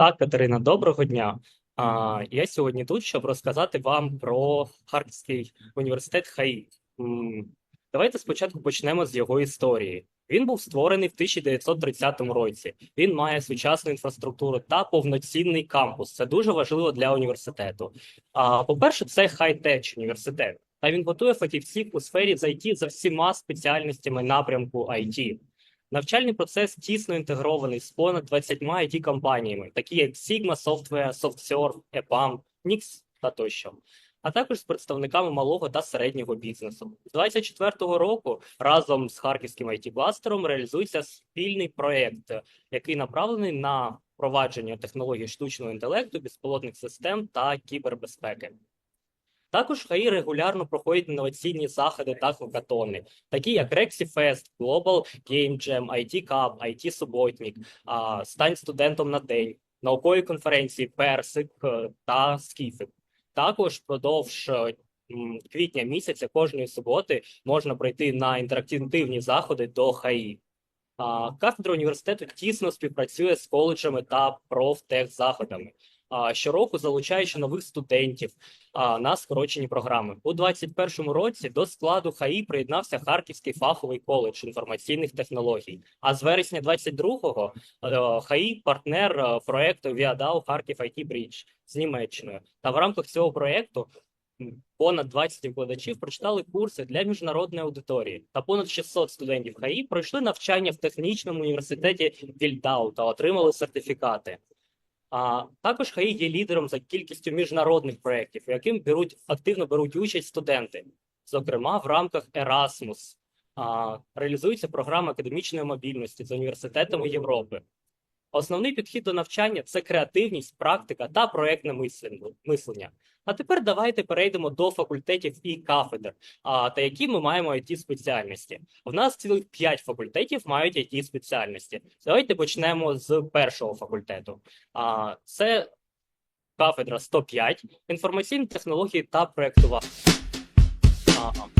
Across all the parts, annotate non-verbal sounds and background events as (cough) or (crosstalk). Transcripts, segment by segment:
Так, Катерина, доброго дня. А, я сьогодні тут, щоб розказати вам про Харківський університет ХАІ. Давайте спочатку почнемо з його історії. Він був створений в 1930 році. Він має сучасну інфраструктуру та повноцінний кампус. Це дуже важливо для університету. А, по-перше, це хай-теч університет. Та він готує фахівців у сфері з IT за всіма спеціальностями напрямку IT. Навчальний процес тісно інтегрований з понад 20 it компаніями, такі як Sigma Software, SoftServe, EPAM, Nix та тощо. А також з представниками малого та середнього бізнесу. З 24-го року разом з харківським it кластером реалізується спільний проєкт, який направлений на впровадження технологій штучного інтелекту, безпілотних систем та кібербезпеки. Також ХАІ регулярно проходять інноваційні заходи та хакатони, такі як Rexy Fest, Global Game Jam, IT Cup, IT Суботник, Стань студентом на день, наукові конференції Персик та Скіфик. Також впродовж е, квітня місяця кожної суботи можна пройти на інтерактивні заходи до ХАІ. Кафедра університету тісно співпрацює з коледжами та профтехзаходами, щороку залучаючи нових студентів на скорочені програми. У 2021 році до складу ХАІ приєднався Харківський фаховий коледж інформаційних технологій. А з вересня 22-го е, ХАІ партнер проекту Віадау Харків IT Bridge з Німеччиною. Та в рамках цього проекту понад 20 викладачів прочитали курси для міжнародної аудиторії, та понад 600 студентів ХАІ пройшли навчання в технічному університеті Вільдау та отримали сертифікати. А також ХАІ є лідером за кількістю міжнародних проєктів, яким беруть активно беруть участь студенти. Зокрема, в рамках Erasmus а, реалізується програма академічної мобільності з університетами Європи. Основний підхід до навчання це креативність, практика та проєктне мислення-. А тепер давайте перейдемо до факультетів і кафедр, а, та які ми маємо it спеціальності. У нас цілих 5 факультетів мають it спеціальності. Давайте почнемо з першого факультету. А, це кафедра 105, інформаційні технології та проєктування. Ага.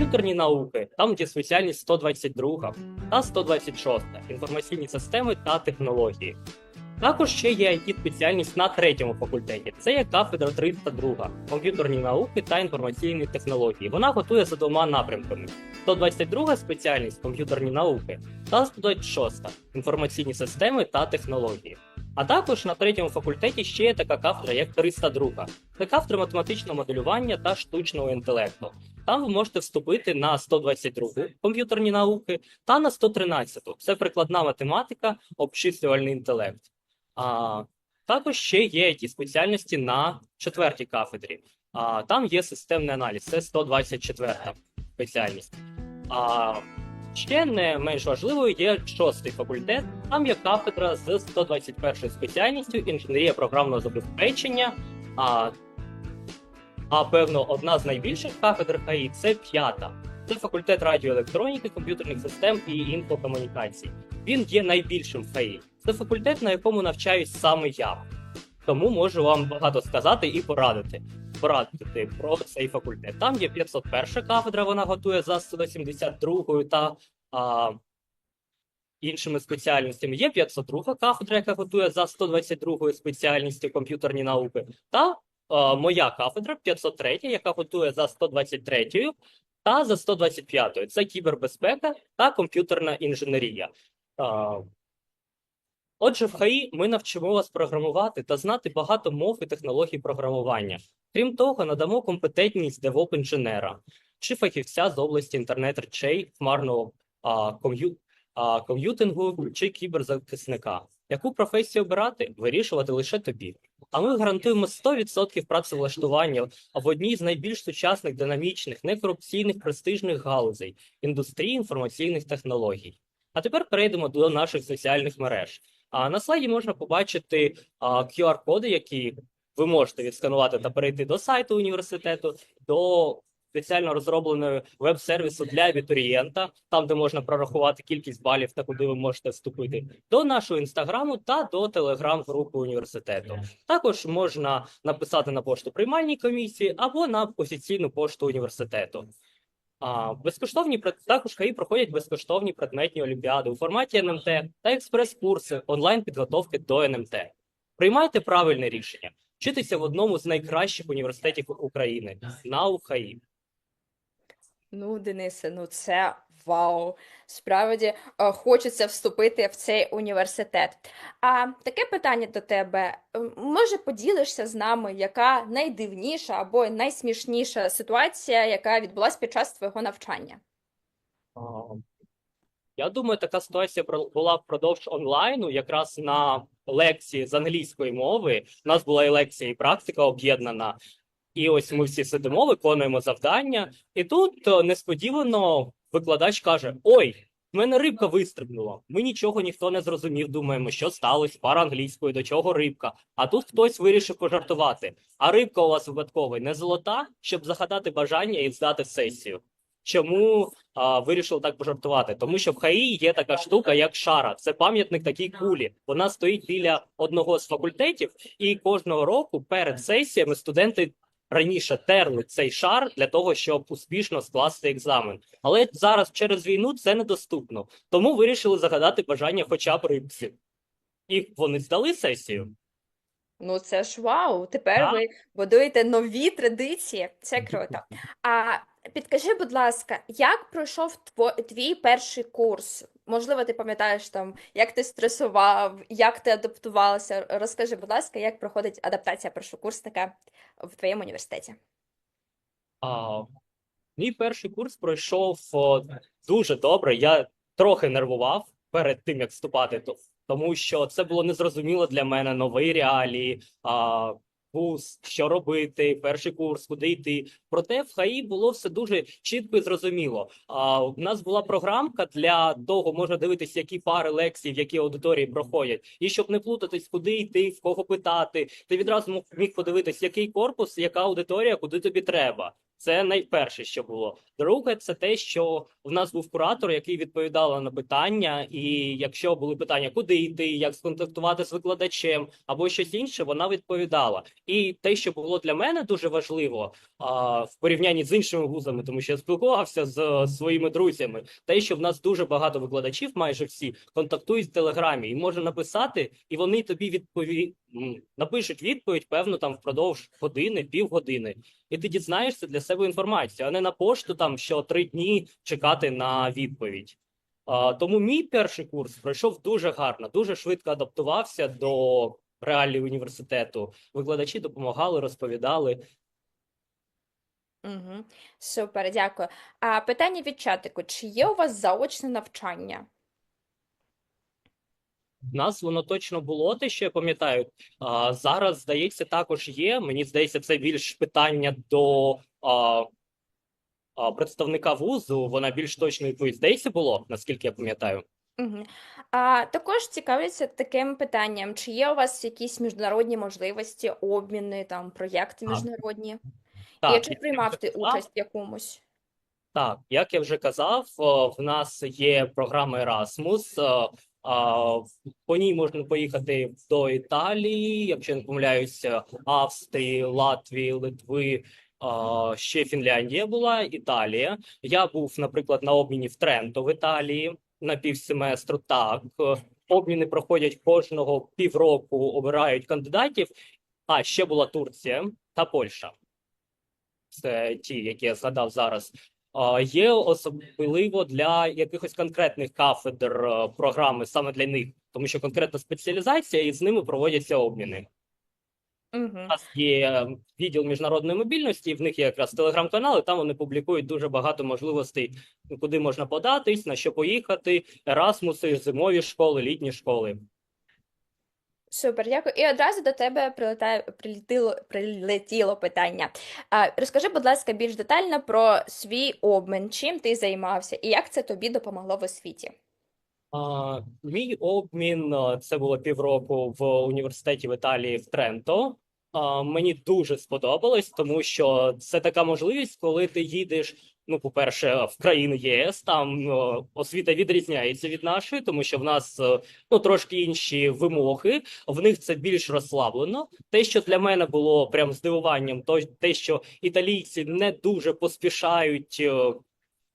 Комп'ютерні науки, там є спеціальність 122 та 126 інформаційні системи та технології. Також ще є it спеціальність на третьому факультеті. Це є кафедра 302 комп'ютерні науки та інформаційні технології. Вона готує за двома напрямками: 122 спеціальність комп'ютерні науки та 126 інформаційні системи та технології. А також на третьому факультеті ще є така кафедра, як 302 це кафедра математичного моделювання та штучного інтелекту. Там ви можете вступити на 122 комп'ютерні науки та на 113 це прикладна математика, обчислювальний інтелект. А, також ще є ті спеціальності на четвертій кафедрі. А, там є системний аналіз, це 124 спеціальність. А, ще не менш важливою є шостий факультет. Там є кафедра з 121 спеціальністю інженерія програмного забезпечення. А, а певно, одна з найбільших кафедр ХАІ це п'ята. Це факультет радіоелектроніки, комп'ютерних систем і інфокомунікацій. Він є найбільшим в ХАІ. Це факультет, на якому навчаюсь саме я. Тому можу вам багато сказати і порадити. Порадити про цей факультет. Там є 501 кафедра, вона готує за 172 та а, іншими спеціальностями. Є 502 кафедра, яка готує за 122 спеціальністю комп'ютерні науки. Та а, моя кафедра 503, яка готує за 123 та за 125. Це кібербезпека та комп'ютерна інженерія. А, Отже, в ХАІ ми навчимо вас програмувати та знати багато мов і технологій програмування. Крім того, надамо компетентність девоп-інженера чи фахівця з області інтернет-речей, хмарного а, ком'ю, а, ком'ютингу чи кіберзахисника. Яку професію обирати, вирішувати лише тобі. А ми гарантуємо 100% працевлаштування в одній з найбільш сучасних, динамічних, некорупційних, престижних галузей індустрії інформаційних технологій. А тепер перейдемо до наших соціальних мереж. А на слайді можна побачити QR-коди, які ви можете відсканувати та перейти до сайту університету, до спеціально розробленої веб-сервісу для абітурієнта, там де можна прорахувати кількість балів та куди ви можете вступити, до нашого інстаграму та до телеграм-групи університету. Також можна написати на пошту приймальній комісії або на офіційну пошту університету. А, безкоштовні також ХАІ проходять безкоштовні предметні олімпіади у форматі НМТ та експрес-курси онлайн підготовки до НМТ. Приймайте правильне рішення. Вчитися в одному з найкращих університетів України на УХАІ. Ну, Денисе, ну це вау. Справді е, хочеться вступити в цей університет. А таке питання до тебе. Може, поділишся з нами, яка найдивніша або найсмішніша ситуація, яка відбулася під час твого навчання? Я думаю, така ситуація була впродовж онлайну, якраз на лекції з англійської мови. У нас була і лекція, і практика об'єднана. І ось ми всі сидимо, виконуємо завдання, і тут е, несподівано викладач каже: Ой, в мене рибка вистрибнула. Ми нічого ніхто не зрозумів. Думаємо, що сталося, пара англійської, до чого рибка. А тут хтось вирішив пожартувати. А рибка у вас випадково не золота, щоб загадати бажання і здати сесію. Чому а, вирішили так пожартувати? Тому що в ХАІ є така штука, як шара. Це пам'ятник такій кулі. Вона стоїть біля одного з факультетів, і кожного року перед сесіями студенти раніше терли цей шар для того, щоб успішно скласти екзамен. Але зараз через війну це недоступно. Тому вирішили загадати бажання хоча б рибці. І вони здали сесію. Ну, це ж вау. Тепер Так. ви будуєте нові традиції. Це круто. (laughs) А підкажи, будь ласка, як пройшов твій перший курс? Можливо, ти пам'ятаєш там, як ти стресував, як ти адаптувалася? Розкажи, будь ласка, як проходить адаптація першокурсника в твоєму університеті? А, мій перший курс пройшов о, дуже добре. Я трохи нервував перед тим, як вступати, тому що це було незрозуміло для мене нові реалії, а, вуз, що робити, перший курс, куди йти. Проте в ХАІ було все дуже чітко і зрозуміло. А, у нас була програмка для того, можна дивитися, які пари лекцій, в які аудиторії проходять. І щоб не плутатись, куди йти, в кого питати, ти відразу міг подивитись, який корпус, яка аудиторія, куди тобі треба. Це найперше, що було. Друге, це те, що в нас був куратор, який відповідав на питання, і якщо були питання, куди йти, як сконтактувати з викладачем або щось інше, вона відповідала. І те, що було для мене дуже важливо а, в порівнянні з іншими вузами, тому що я спілкувався з своїми друзями, те, що в нас дуже багато викладачів, майже всі контактують в телеграмі, і може написати, і вони тобі відпові... напишуть відповідь, певно, там впродовж години, півгодини і ти дізнаєшся для себе інформацію, а не на пошту там що три дні чекати на відповідь. А, тому мій перший курс пройшов дуже гарно, дуже швидко адаптувався до реалій університету. Викладачі допомагали, розповідали. Угу. Супер, дякую. А питання від чатику: чи є у вас заочне навчання? У нас воно точно було, те, що я пам'ятаю. А, зараз, здається, також є. Мені здається, це більш питання до а, а, представника вузу. Вона більш точно відповідь. Здається, було, наскільки я пам'ятаю. Угу. А також цікавиться таким питанням: чи є у вас якісь міжнародні можливості, обміни, там проєкти Так. міжнародні? І чи приймав ти участь в якомусь? Так, як я вже казав, в нас є програма Erasmus. А, По ній можна поїхати до Італії, якщо не помиляюся, Австрії, Латвії, Литви. а, Ще Фінляндія була, Італія. Я був, наприклад, на обміні в Тренто в Італії на півсеместру. Так, обміни проходять кожного півроку, обирають кандидатів. А ще була Турція та Польща. Це ті, які я згадав зараз. Є особливо для якихось конкретних кафедр е, програми саме для них, тому що конкретна спеціалізація, і з ними проводяться обміни. Угу. У нас є відділ міжнародної мобільності, в них є якраз телеграм-канали. Там вони публікують дуже багато можливостей, куди можна податись, на що поїхати, ерасмуси, зимові школи, літні школи. Супер, дякую. І одразу до тебе прилетає, прилетіло, прилетіло питання. А, розкажи, будь ласка, більш детально про свій обмін, чим ти займався і як це тобі допомогло в освіті? А, мій обмін це було півроку в університеті в Італії в Тренто. А, мені дуже сподобалось, тому що це така можливість, коли ти їдеш. Ну, по-перше, в країну ЄС там е, освіта відрізняється від нашої, тому що в нас е, ну трошки інші вимоги. В них це більш розслаблено. Те, що для мене було прям здивуванням, то те, що італійці не дуже поспішають. е,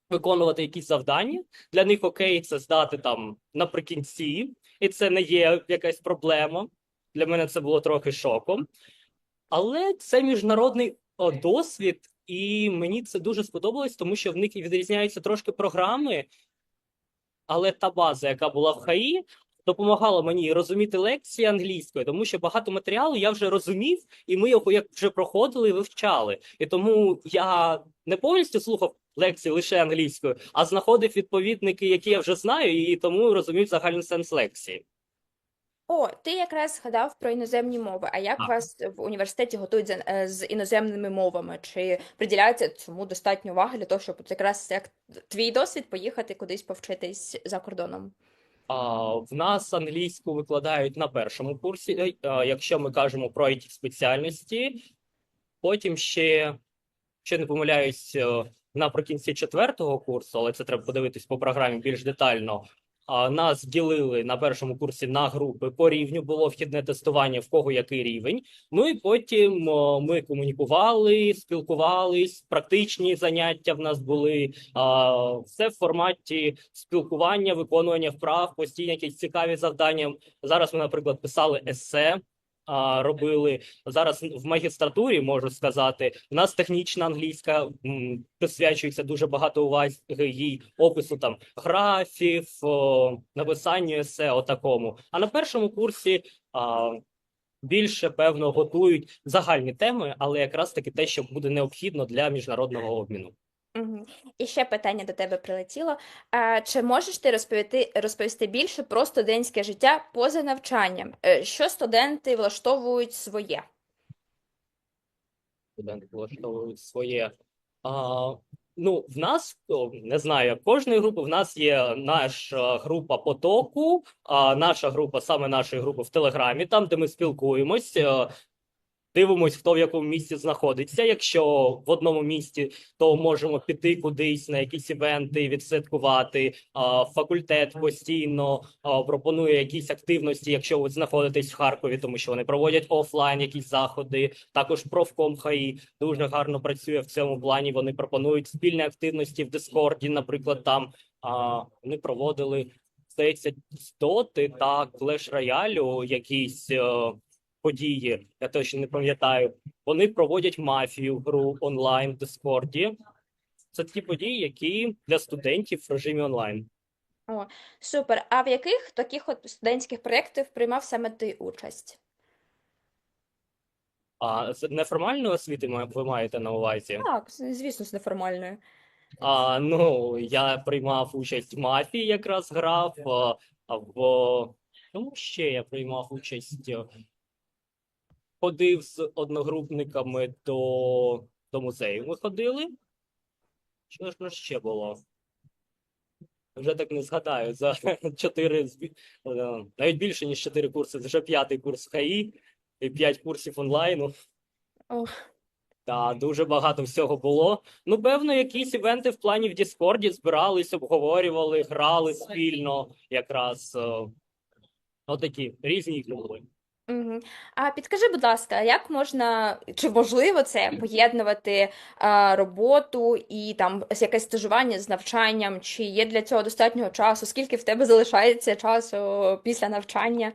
виконувати якісь завдання. Для них окей, це здати там наприкінці, і це не є якась проблема. Для мене це було трохи шоком. Але це міжнародний досвід, і мені це дуже сподобалось, тому що в них відрізняються трошки програми, але та база, яка була в ХАІ, допомагала мені розуміти лекції англійською, тому що багато матеріалу я вже розумів, і ми його як вже проходили вивчали. І тому я не повністю слухав лекції лише англійською, а знаходив відповідники, які я вже знаю, і тому розумів загальний сенс лекції. О, ти якраз згадав про іноземні мови. А як Так. вас в університеті готують за- е, з іноземними мовами? Чи приділяється цьому достатньо уваги для того, щоб от якраз як твій досвід поїхати кудись повчитись за кордоном? А, в нас англійську викладають на першому курсі, е, а, якщо ми кажемо про it спеціальності. Потім ще, ще не помиляюсь, е, наприкінці четвертого курсу, але це треба подивитись по програмі більш детально. Нас ділили на першому курсі на групи по рівню, було вхідне тестування, в кого який рівень. Ну і потім ми комунікували, спілкувались, практичні заняття в нас були. Все в форматі спілкування, виконування вправ, постійні якісь цікаві завдання. Зараз ми, наприклад, писали есе. Робили зараз в магістратурі, можу сказати. У нас технічна англійська присвячується дуже багато уваги їй опису там графів, о, написанню есе, отакому. А на першому курсі а, більше певно готують загальні теми, але якраз таки те, що буде необхідно для міжнародного обміну. Угу. І ще питання до тебе прилетіло. А, чи можеш ти розповісти, розповісти більше про студентське життя поза навчанням? Е, Що студенти влаштовують своє? студенти влаштовують своє. А, ну, в нас не знаю, як кожної групи, в нас є наша група потоку, а наша група, саме нашої групи в Телеграмі, там, де ми спілкуємось. е, Дивимось, хто в якому місці знаходиться. Якщо в одному місті, то можемо піти кудись на якісь івенти, відсвяткувати. Факультет постійно пропонує якісь активності, якщо ви знаходитесь в Харкові, тому що вони проводять офлайн якісь заходи. Також профком ХАІ дуже гарно працює в цьому плані. Вони пропонують спільні активності в Дискорді. Наприклад, там вони проводили здається, стоти та клеш роялю якісь. Події, я точно не пам'ятаю. Вони проводять мафію гру онлайн в Дискорді. Це такі події, які для студентів в режимі онлайн. О, Супер. А в яких таких от студентських проєктах приймав саме ти участь? А з неформальної освіти ма- ви маєте на увазі? Так, з- звісно, з неформальною. А, ну, я приймав участь в мафії, якраз грав. А, а в чому ще я приймав участь? е, Ходив з одногрупниками до, до музею. Ми ходили. Що ж ще було? Вже так не згадаю. За (laughs) чотири збі- е, навіть більше ніж чотири курси. Це вже п'ятий курс ХАІ і п'ять курсів онлайну. Ох. Та дуже багато всього було. Ну, певно, якісь івенти в плані в Діскорді збирались, обговорювали, грали спільно, якраз е, отакі різні ігри Угу. А підкажи, будь ласка, як можна, чи можливо це поєднувати а, роботу і там якесь стажування з навчанням? Чи є для цього достатньо часу? Скільки в тебе залишається часу після навчання?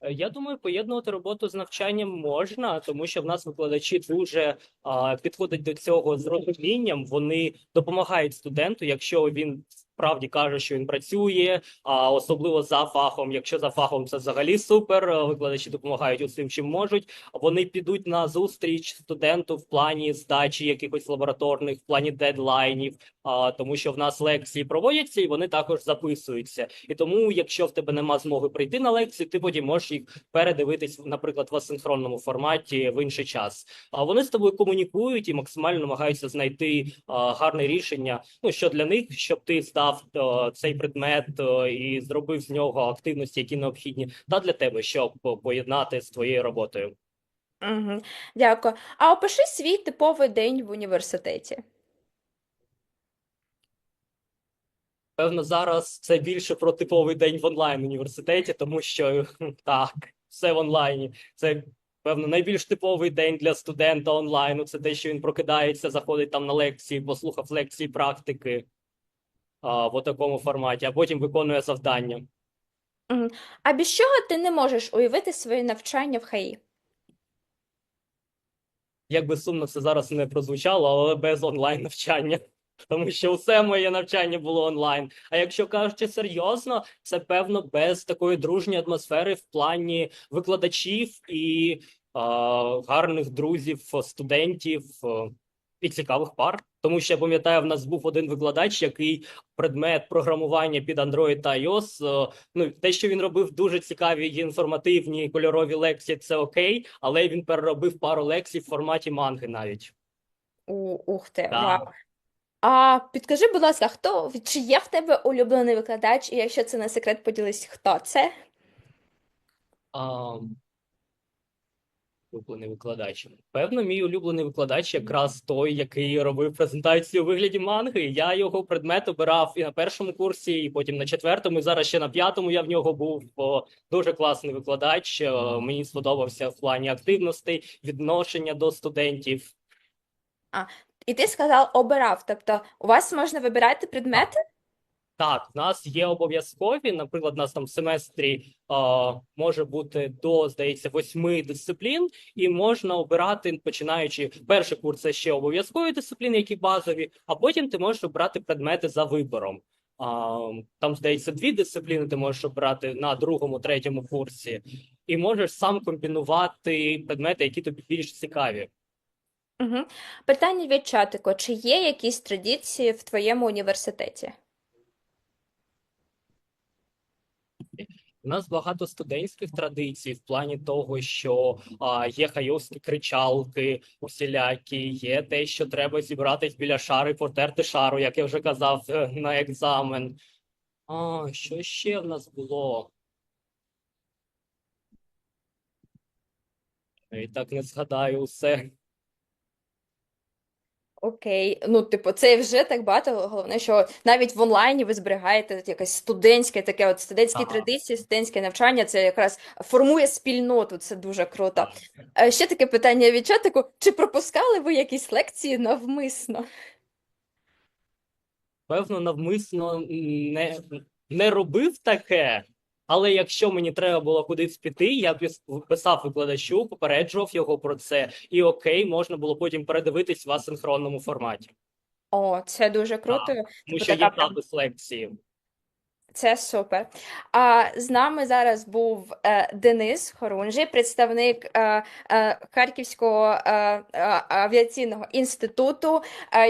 Е, Я думаю, поєднувати роботу з навчанням можна, тому що в нас викладачі дуже а, підходять до цього з розумінням. Вони допомагають студенту, якщо він справді каже, що він працює, а особливо за фахом. Якщо за фахом це взагалі супер. Викладачі допомагають усім, чим можуть. Вони підуть на зустріч студенту в плані здачі якихось лабораторних, в плані дедлайнів. А, тому що в нас лекції проводяться і вони також записуються. І тому, якщо в тебе нема змоги прийти на лекцію, ти потім можеш їх передивитись, наприклад, в асинхронному форматі в інший час. А вони з тобою комунікують і максимально намагаються знайти гарне рішення. Ну що для них, щоб ти здав е, цей предмет е, і зробив з нього активності, які необхідні, та для тебе, щоб поєднати з твоєю роботою. Угу. Дякую. А опиши свій типовий день в університеті. Певно, зараз це більше про типовий день в онлайн університеті, тому що так, все в онлайні. Це певно найбільш типовий день для студента онлайну. Це те, що він прокидається, заходить там на лекції, послухав лекції практики. А, в такому форматі, а потім виконує завдання. А без чого ти не можеш уявити своє навчання в ХАІ? Як би сумно це зараз не прозвучало, але без онлайн навчання. (laughs) Тому що усе моє навчання було онлайн. А якщо кажучи серйозно, це певно без такої дружньої атмосфери в плані викладачів і а, гарних друзів, студентів е, і цікавих пар. Тому що я пам'ятаю, в нас був один викладач, який предмет програмування під Android та iOS. е, Ну, те, що він робив дуже цікаві інформативні кольорові лекції, це окей, але він переробив пару лекцій в форматі манги навіть. У, ух ти, Да. вау. А підкажи, будь ласка, хто чи є в тебе улюблений викладач, і якщо це не секрет, поділись, хто це? А, улюблений викладач. Певно, мій улюблений викладач якраз той, який робив презентацію у вигляді манги. Я його предмет обирав і на першому курсі, і потім на четвертому, і зараз ще на п'ятому я в нього був. О, дуже класний викладач. Мені сподобався в плані активностей, відношення до студентів. А, І ти сказав обирав, тобто у вас можна вибирати предмети? Так, в нас є обов'язкові. Наприклад, у нас там в семестрі а, може бути до, здається, восьми дисциплін, і можна обирати, починаючи перший курс, це ще обов'язкові дисципліни, які базові, а потім ти можеш обрати предмети за вибором. А, там, здається, дві дисципліни ти можеш обрати на другому, третьому курсі, і можеш сам комбінувати предмети, які тобі більш цікаві. Угу. Питання від чатику. Чи є якісь традиції в твоєму університеті? У нас багато студентських традицій в плані того, що а, є хайовські кричалки усілякі, є те, що треба зібратись біля шари, потерти шару, як я вже казав е, на екзамен. А, що ще в нас було? І так не згадаю усе. Окей, ну, типу, це вже так багато. Головне, що навіть в онлайні ви зберігаєте якесь студентське таке, от студентські Ага. традиції, студентське навчання, це якраз формує спільноту, це дуже круто. Е, Ще таке питання від чатику. Чи пропускали ви якісь лекції навмисно? Певно, навмисно не, не робив таке, але якщо мені треба було кудись піти, я пис- писав викладачу, попереджував його про це, і окей, можна було потім передивитись в асинхронному форматі. О, це дуже круто. Тому Типу, що така є запис лекції. Це супер. А з нами зараз був е, Денис Хорунжий, представник е, е, Харківського е, е, авіаційного інституту. Е,